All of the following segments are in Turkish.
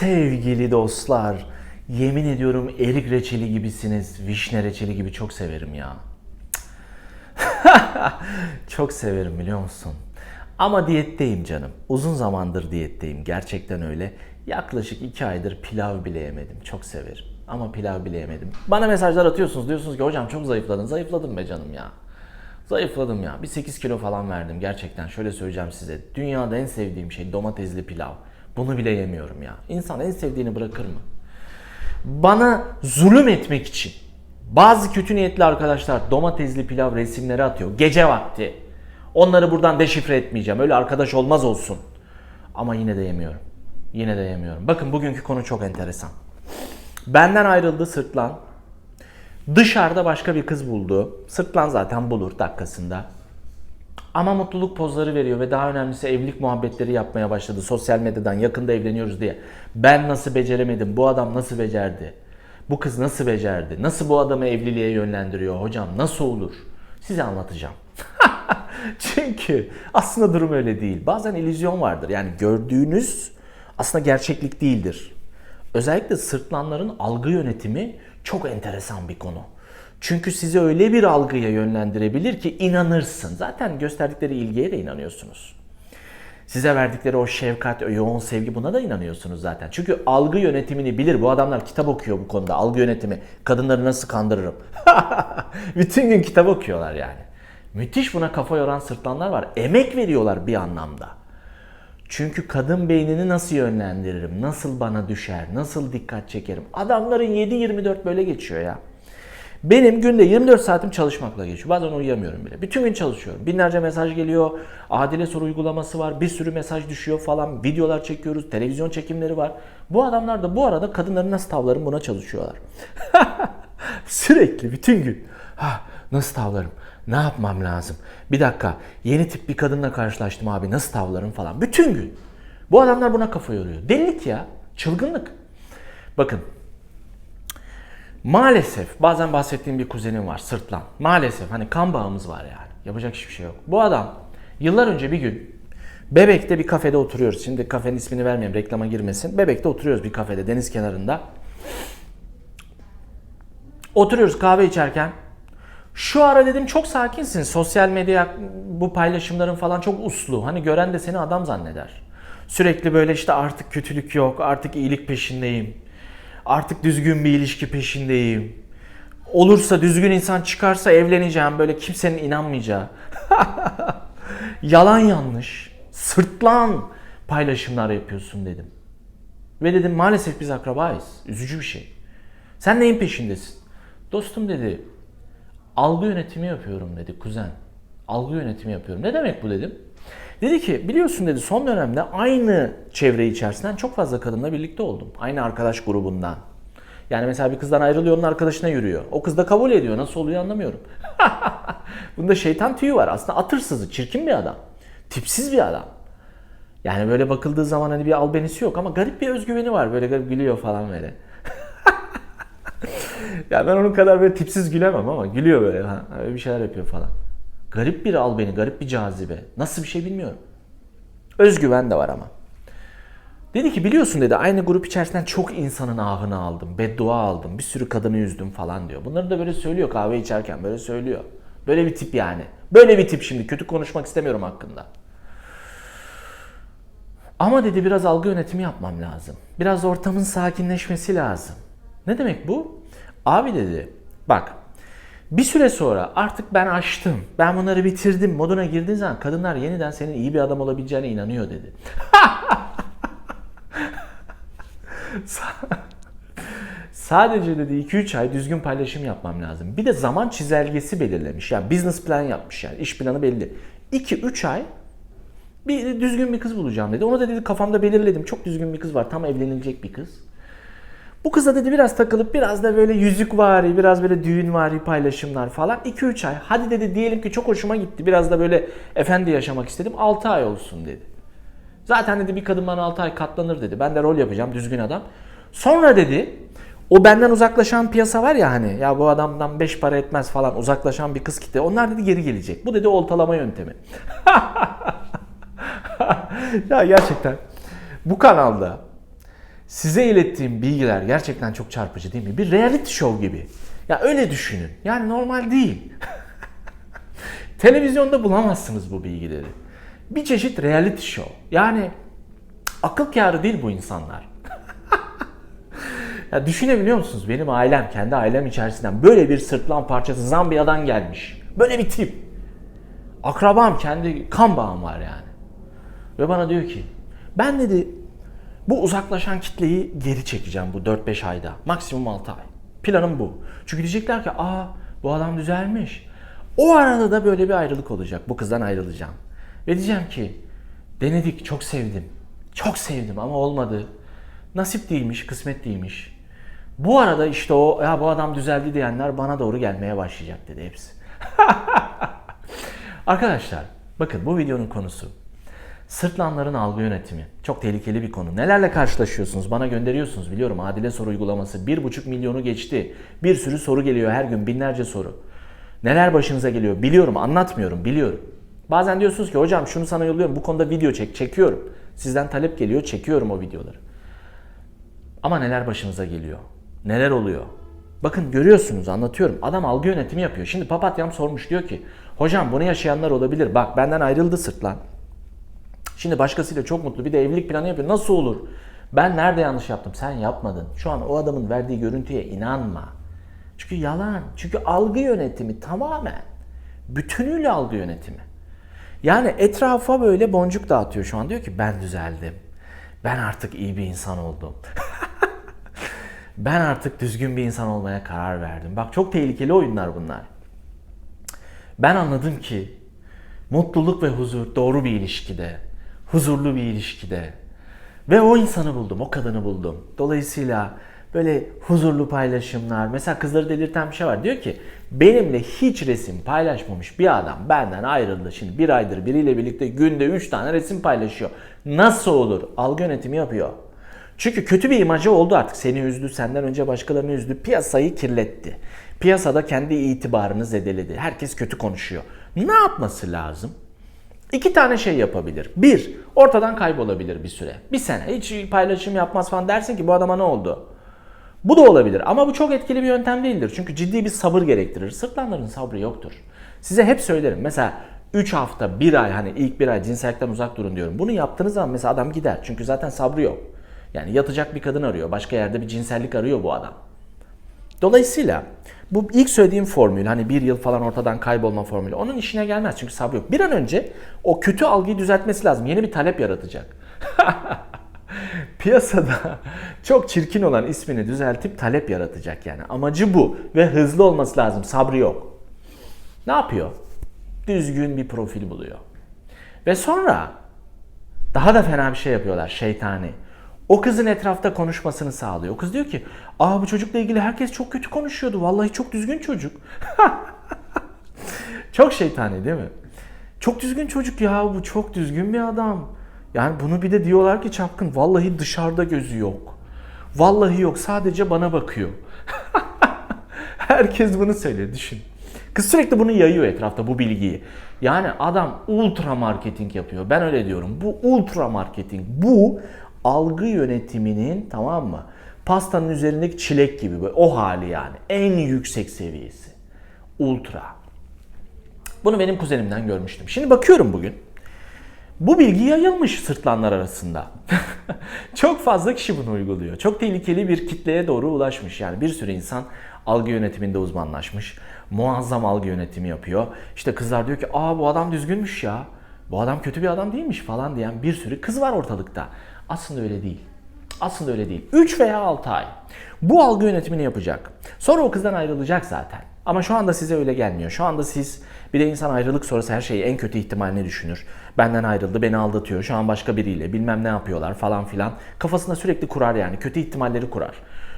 Sevgili dostlar, yemin ediyorum erik reçeli gibisiniz. Vişne reçeli gibi çok severim ya. çok severim biliyor musun? Ama diyetteyim canım. Uzun zamandır diyetteyim. Gerçekten öyle. Yaklaşık iki aydır pilav bile yemedim. Çok severim. Ama pilav bile yemedim. Bana mesajlar atıyorsunuz. Diyorsunuz ki hocam çok zayıfladın. Zayıfladım be canım ya. Zayıfladım ya. Bir 8 kilo falan verdim gerçekten. Şöyle söyleyeceğim size. Dünyada en sevdiğim şey domatesli pilav. Bunu bile yemiyorum ya. İnsan en sevdiğini bırakır mı? Bana zulüm etmek için bazı kötü niyetli arkadaşlar domatesli pilav resimleri atıyor. Gece vakti. Onları buradan deşifre etmeyeceğim. Öyle arkadaş olmaz olsun. Ama yine de yemiyorum. Yine de yemiyorum. Bakın bugünkü konu çok enteresan. Benden ayrıldı sırtlan. Dışarıda başka bir kız buldu. Sırtlan zaten bulur dakikasında. Ama mutluluk pozları veriyor ve daha önemlisi evlilik muhabbetleri yapmaya başladı sosyal medyadan yakında evleniyoruz diye. Ben nasıl beceremedim? Bu adam nasıl becerdi? Bu kız nasıl becerdi? Nasıl bu adamı evliliğe yönlendiriyor hocam? Nasıl olur? Size anlatacağım. Çünkü aslında durum öyle değil. Bazen illüzyon vardır. Yani gördüğünüz aslında gerçeklik değildir. Özellikle sırtlanların algı yönetimi çok enteresan bir konu. Çünkü sizi öyle bir algıya yönlendirebilir ki inanırsın. Zaten gösterdikleri ilgiye de inanıyorsunuz. Size verdikleri o şefkat, o yoğun sevgi buna da inanıyorsunuz zaten. Çünkü algı yönetimini bilir. Bu adamlar kitap okuyor bu konuda. Algı yönetimi. Kadınları nasıl kandırırım. Bütün gün kitap okuyorlar yani. Müthiş buna kafa yoran sırtlanlar var. Emek veriyorlar bir anlamda. Çünkü kadın beynini nasıl yönlendiririm? Nasıl bana düşer? Nasıl dikkat çekerim? Adamların 7-24 böyle geçiyor ya. Benim günde 24 saatim çalışmakla geçiyor. Bazen uyuyamıyorum bile. Bütün gün çalışıyorum. Binlerce mesaj geliyor. Adile soru uygulaması var. Bir sürü mesaj düşüyor falan. Videolar çekiyoruz. Televizyon çekimleri var. Bu adamlar da bu arada kadınları nasıl tavlarım buna çalışıyorlar. Sürekli bütün gün. Ha, nasıl tavlarım? Ne yapmam lazım? Bir dakika. Yeni tip bir kadınla karşılaştım abi. Nasıl tavlarım falan. Bütün gün. Bu adamlar buna kafa yoruyor. Delilik ya. Çılgınlık. Bakın Maalesef bazen bahsettiğim bir kuzenim var sırtlan. Maalesef hani kan bağımız var yani. Yapacak hiçbir şey yok. Bu adam yıllar önce bir gün Bebek'te bir kafede oturuyoruz. Şimdi kafenin ismini vermeyeyim reklama girmesin. Bebek'te oturuyoruz bir kafede deniz kenarında. Oturuyoruz kahve içerken. Şu ara dedim çok sakinsin. Sosyal medya bu paylaşımların falan çok uslu. Hani gören de seni adam zanneder. Sürekli böyle işte artık kötülük yok, artık iyilik peşindeyim. Artık düzgün bir ilişki peşindeyim. Olursa düzgün insan çıkarsa evleneceğim böyle kimsenin inanmayacağı. Yalan yanlış, sırtlan paylaşımlar yapıyorsun dedim. Ve dedim maalesef biz akrabayız. Üzücü bir şey. Sen neyin peşindesin? Dostum dedi algı yönetimi yapıyorum dedi kuzen. Algı yönetimi yapıyorum. Ne demek bu dedim. Dedi ki biliyorsun dedi son dönemde aynı çevre içerisinden çok fazla kadınla birlikte oldum. Aynı arkadaş grubundan. Yani mesela bir kızdan ayrılıyor onun arkadaşına yürüyor. O kız da kabul ediyor. Nasıl oluyor anlamıyorum. Bunda şeytan tüyü var. Aslında atırsızı, çirkin bir adam. Tipsiz bir adam. Yani böyle bakıldığı zaman hani bir albenisi yok ama garip bir özgüveni var. Böyle garip gülüyor falan böyle. ya ben onun kadar böyle tipsiz gülemem ama gülüyor böyle. Ha, bir şeyler yapıyor falan. Garip bir albeni, garip bir cazibe. Nasıl bir şey bilmiyorum. Özgüven de var ama. Dedi ki biliyorsun dedi aynı grup içerisinden çok insanın ahını aldım, beddua aldım, bir sürü kadını üzdüm falan diyor. Bunları da böyle söylüyor kahve içerken böyle söylüyor. Böyle bir tip yani. Böyle bir tip şimdi kötü konuşmak istemiyorum hakkında. Ama dedi biraz algı yönetimi yapmam lazım. Biraz ortamın sakinleşmesi lazım. Ne demek bu? Abi dedi bak bir süre sonra artık ben açtım, ben bunları bitirdim moduna girdiğin zaman kadınlar yeniden senin iyi bir adam olabileceğine inanıyor dedi. Sadece dedi 2-3 ay düzgün paylaşım yapmam lazım. Bir de zaman çizelgesi belirlemiş. Yani business plan yapmış yani iş planı belli. 2-3 ay bir düzgün bir kız bulacağım dedi. Onu da dedi kafamda belirledim. Çok düzgün bir kız var. Tam evlenilecek bir kız. Bu kıza dedi biraz takılıp biraz da böyle yüzük vari, biraz böyle düğün vari paylaşımlar falan. 2-3 ay. Hadi dedi diyelim ki çok hoşuma gitti. Biraz da böyle efendi yaşamak istedim. 6 ay olsun dedi. Zaten dedi bir kadın bana 6 ay katlanır dedi. Ben de rol yapacağım düzgün adam. Sonra dedi o benden uzaklaşan piyasa var ya hani ya bu adamdan 5 para etmez falan uzaklaşan bir kız kitle. Onlar dedi geri gelecek. Bu dedi oltalama yöntemi. ya gerçekten bu kanalda Size ilettiğim bilgiler gerçekten çok çarpıcı değil mi? Bir reality show gibi. Ya öyle düşünün. Yani normal değil. Televizyonda bulamazsınız bu bilgileri. Bir çeşit reality show. Yani akıl kârı değil bu insanlar. ya düşünebiliyor musunuz? Benim ailem, kendi ailem içerisinden böyle bir sırtlan parçası Zambiya'dan gelmiş. Böyle bir tip. Akrabam, kendi kan bağım var yani. Ve bana diyor ki, ben dedi bu uzaklaşan kitleyi geri çekeceğim bu 4-5 ayda. Maksimum 6 ay. Planım bu. Çünkü diyecekler ki, aa bu adam düzelmiş. O arada da böyle bir ayrılık olacak. Bu kızdan ayrılacağım. Ve diyeceğim ki, denedik, çok sevdim. Çok sevdim ama olmadı. Nasip değilmiş, kısmet değilmiş. Bu arada işte o ya bu adam düzeldi diyenler bana doğru gelmeye başlayacak dedi hepsi. Arkadaşlar bakın bu videonun konusu sırtlanların algı yönetimi. Çok tehlikeli bir konu. Nelerle karşılaşıyorsunuz? Bana gönderiyorsunuz biliyorum. Adile soru uygulaması 1,5 milyonu geçti. Bir sürü soru geliyor her gün binlerce soru. Neler başınıza geliyor? Biliyorum anlatmıyorum biliyorum. Bazen diyorsunuz ki hocam şunu sana yolluyorum bu konuda video çek. Çekiyorum. Sizden talep geliyor çekiyorum o videoları. Ama neler başınıza geliyor? Neler oluyor? Bakın görüyorsunuz anlatıyorum. Adam algı yönetimi yapıyor. Şimdi papatyam sormuş diyor ki hocam bunu yaşayanlar olabilir. Bak benden ayrıldı sırtlan. Şimdi başkasıyla çok mutlu bir de evlilik planı yapıyor. Nasıl olur? Ben nerede yanlış yaptım? Sen yapmadın. Şu an o adamın verdiği görüntüye inanma. Çünkü yalan. Çünkü algı yönetimi tamamen. Bütünüyle algı yönetimi. Yani etrafa böyle boncuk dağıtıyor şu an. Diyor ki ben düzeldim. Ben artık iyi bir insan oldum. ben artık düzgün bir insan olmaya karar verdim. Bak çok tehlikeli oyunlar bunlar. Ben anladım ki mutluluk ve huzur doğru bir ilişkide, huzurlu bir ilişkide ve o insanı buldum, o kadını buldum. Dolayısıyla böyle huzurlu paylaşımlar. Mesela kızları delirten bir şey var. Diyor ki benimle hiç resim paylaşmamış bir adam benden ayrıldı. Şimdi bir aydır biriyle birlikte günde 3 tane resim paylaşıyor. Nasıl olur? Algı yönetimi yapıyor. Çünkü kötü bir imajı oldu artık. Seni üzdü, senden önce başkalarını üzdü. Piyasayı kirletti. Piyasada kendi itibarını zedeledi. Herkes kötü konuşuyor. Ne yapması lazım? İki tane şey yapabilir. Bir, ortadan kaybolabilir bir süre. Bir sene hiç paylaşım yapmaz falan dersin ki bu adama ne oldu? Bu da olabilir ama bu çok etkili bir yöntem değildir. Çünkü ciddi bir sabır gerektirir. Sırtlanların sabrı yoktur. Size hep söylerim. Mesela 3 hafta, 1 ay hani ilk bir ay cinsellikten uzak durun diyorum. Bunu yaptığınız zaman mesela adam gider. Çünkü zaten sabrı yok. Yani yatacak bir kadın arıyor. Başka yerde bir cinsellik arıyor bu adam. Dolayısıyla bu ilk söylediğim formül hani bir yıl falan ortadan kaybolma formülü onun işine gelmez çünkü sabrı yok. Bir an önce o kötü algıyı düzeltmesi lazım. Yeni bir talep yaratacak. Piyasada çok çirkin olan ismini düzeltip talep yaratacak yani. Amacı bu ve hızlı olması lazım. Sabrı yok. Ne yapıyor? Düzgün bir profil buluyor. Ve sonra daha da fena bir şey yapıyorlar şeytani. O kızın etrafta konuşmasını sağlıyor. O kız diyor ki, "Aa bu çocukla ilgili herkes çok kötü konuşuyordu. Vallahi çok düzgün çocuk." çok şeytani değil mi? Çok düzgün çocuk ya bu çok düzgün bir adam. Yani bunu bir de diyorlar ki çapkın vallahi dışarıda gözü yok. Vallahi yok sadece bana bakıyor. Herkes bunu söylüyor düşün. Kız sürekli bunu yayıyor etrafta bu bilgiyi. Yani adam ultra marketing yapıyor. Ben öyle diyorum. Bu ultra marketing. Bu algı yönetiminin tamam mı? Pastanın üzerindeki çilek gibi böyle o hali yani. En yüksek seviyesi. Ultra. Bunu benim kuzenimden görmüştüm. Şimdi bakıyorum bugün. Bu bilgi yayılmış sırtlanlar arasında. Çok fazla kişi bunu uyguluyor. Çok tehlikeli bir kitleye doğru ulaşmış. Yani bir sürü insan algı yönetiminde uzmanlaşmış. Muazzam algı yönetimi yapıyor. İşte kızlar diyor ki aa bu adam düzgünmüş ya. Bu adam kötü bir adam değilmiş falan diyen bir sürü kız var ortalıkta. Aslında öyle değil. Aslında öyle değil. 3 veya 6 ay. Bu algı yönetimini yapacak. Sonra o kızdan ayrılacak zaten. Ama şu anda size öyle gelmiyor. Şu anda siz bir de insan ayrılık sonrası her şeyi en kötü ihtimalini düşünür. Benden ayrıldı, beni aldatıyor, şu an başka biriyle bilmem ne yapıyorlar falan filan. Kafasında sürekli kurar yani. Kötü ihtimalleri kurar.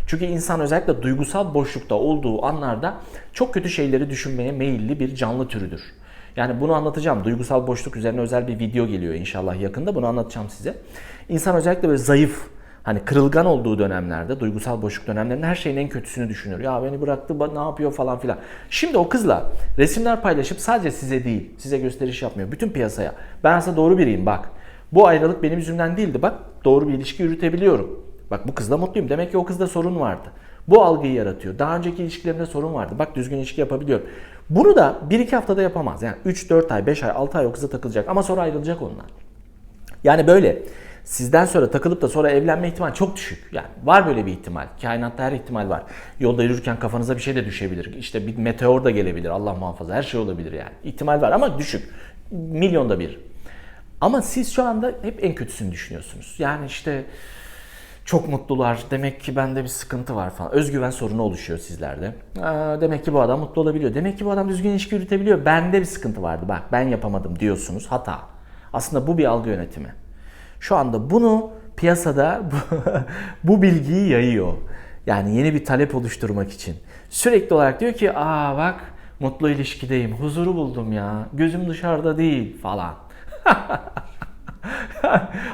Çünkü insan özellikle duygusal boşlukta olduğu anlarda çok kötü şeyleri düşünmeye meyilli bir canlı türüdür. Yani bunu anlatacağım. Duygusal boşluk üzerine özel bir video geliyor inşallah yakında. Bunu anlatacağım size. İnsan özellikle böyle zayıf, hani kırılgan olduğu dönemlerde, duygusal boşluk dönemlerinde her şeyin en kötüsünü düşünür. Ya beni bıraktı, ne yapıyor falan filan. Şimdi o kızla resimler paylaşıp sadece size değil, size gösteriş yapmıyor. Bütün piyasaya. Ben aslında doğru biriyim bak. Bu ayrılık benim yüzümden değildi bak. Doğru bir ilişki yürütebiliyorum. Bak bu kızla mutluyum. Demek ki o kızda sorun vardı. Bu algıyı yaratıyor. Daha önceki ilişkilerimde sorun vardı. Bak düzgün ilişki yapabiliyorum. Bunu da 1-2 haftada yapamaz. Yani 3-4 ay, 5 ay, 6 ay o kıza takılacak ama sonra ayrılacak ondan. Yani böyle sizden sonra takılıp da sonra evlenme ihtimali çok düşük. Yani var böyle bir ihtimal. Kainatta her ihtimal var. Yolda yürürken kafanıza bir şey de düşebilir. İşte bir meteor da gelebilir. Allah muhafaza. Her şey olabilir yani. İhtimal var ama düşük. Milyonda bir. Ama siz şu anda hep en kötüsünü düşünüyorsunuz. Yani işte çok mutlular. Demek ki bende bir sıkıntı var falan. Özgüven sorunu oluşuyor sizlerde. Aa, demek ki bu adam mutlu olabiliyor. Demek ki bu adam düzgün ilişki yürütebiliyor. Bende bir sıkıntı vardı. Bak ben yapamadım diyorsunuz. Hata. Aslında bu bir algı yönetimi. Şu anda bunu piyasada bu, bilgiyi yayıyor. Yani yeni bir talep oluşturmak için. Sürekli olarak diyor ki aa bak mutlu ilişkideyim, huzuru buldum ya, gözüm dışarıda değil falan.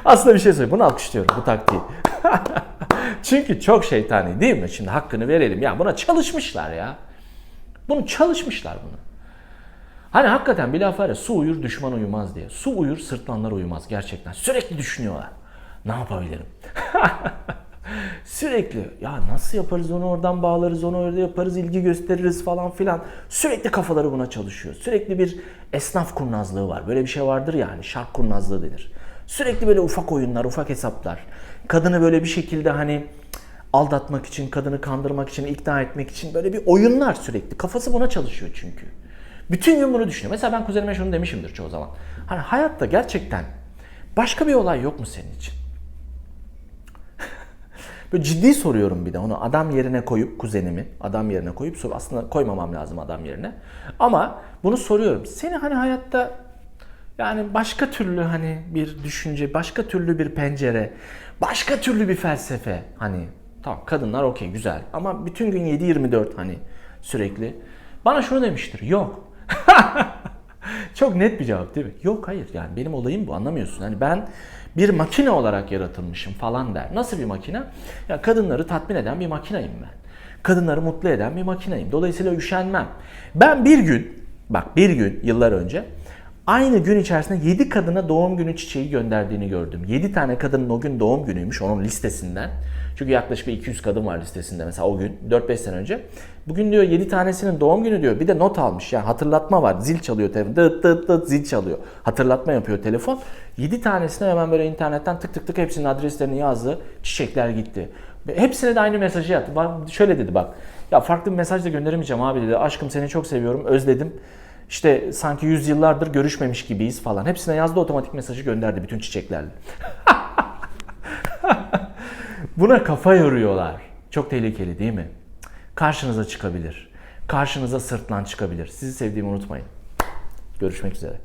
Aslında bir şey söyleyeyim. Bunu alkışlıyorum bu taktiği. Çünkü çok şeytani değil mi? Şimdi hakkını verelim. Ya buna çalışmışlar ya. Bunu çalışmışlar bunu. Hani hakikaten bir laf var ya su uyur düşman uyumaz diye. Su uyur sırtlanlar uyumaz gerçekten. Sürekli düşünüyorlar. Ne yapabilirim? Sürekli ya nasıl yaparız onu oradan bağlarız onu orada yaparız ilgi gösteririz falan filan. Sürekli kafaları buna çalışıyor. Sürekli bir esnaf kurnazlığı var. Böyle bir şey vardır yani şark kurnazlığı denir. Sürekli böyle ufak oyunlar, ufak hesaplar. Kadını böyle bir şekilde hani aldatmak için, kadını kandırmak için, ikna etmek için böyle bir oyunlar sürekli. Kafası buna çalışıyor çünkü. Bütün gün bunu düşünüyor. Mesela ben kuzenime şunu demişimdir çoğu zaman. Hani hayatta gerçekten başka bir olay yok mu senin için? Böyle ciddi soruyorum bir de onu adam yerine koyup kuzenimi adam yerine koyup sor. Aslında koymamam lazım adam yerine. Ama bunu soruyorum. Seni hani hayatta yani başka türlü hani bir düşünce, başka türlü bir pencere, başka türlü bir felsefe hani tamam kadınlar okey güzel ama bütün gün 7-24 hani sürekli bana şunu demiştir. Yok. Çok net bir cevap değil mi? Yok hayır yani benim olayım bu anlamıyorsun. Hani ben bir makine olarak yaratılmışım falan der. Nasıl bir makine? Ya kadınları tatmin eden bir makineyim ben. Kadınları mutlu eden bir makineyim. Dolayısıyla üşenmem. Ben bir gün, bak bir gün yıllar önce aynı gün içerisinde 7 kadına doğum günü çiçeği gönderdiğini gördüm. 7 tane kadının o gün doğum günüymüş onun listesinden. Çünkü yaklaşık bir 200 kadın var listesinde mesela o gün 4-5 sene önce. Bugün diyor 7 tanesinin doğum günü diyor. Bir de not almış. Yani hatırlatma var. Zil çalıyor telefon. Dıt dıt dıt zil çalıyor. Hatırlatma yapıyor telefon. 7 tanesine hemen böyle internetten tık tık tık hepsinin adreslerini yazdı. Çiçekler gitti. Hepsine de aynı mesajı. Bak, şöyle dedi bak. Ya farklı bir mesaj da gönderemeyeceğim abi dedi. Aşkım seni çok seviyorum. Özledim. İşte sanki yüzyıllardır görüşmemiş gibiyiz falan. Hepsine yazdı otomatik mesajı gönderdi bütün çiçeklerle. Buna kafa yoruyorlar. Çok tehlikeli değil mi? Karşınıza çıkabilir. Karşınıza sırtlan çıkabilir. Sizi sevdiğimi unutmayın. Görüşmek üzere.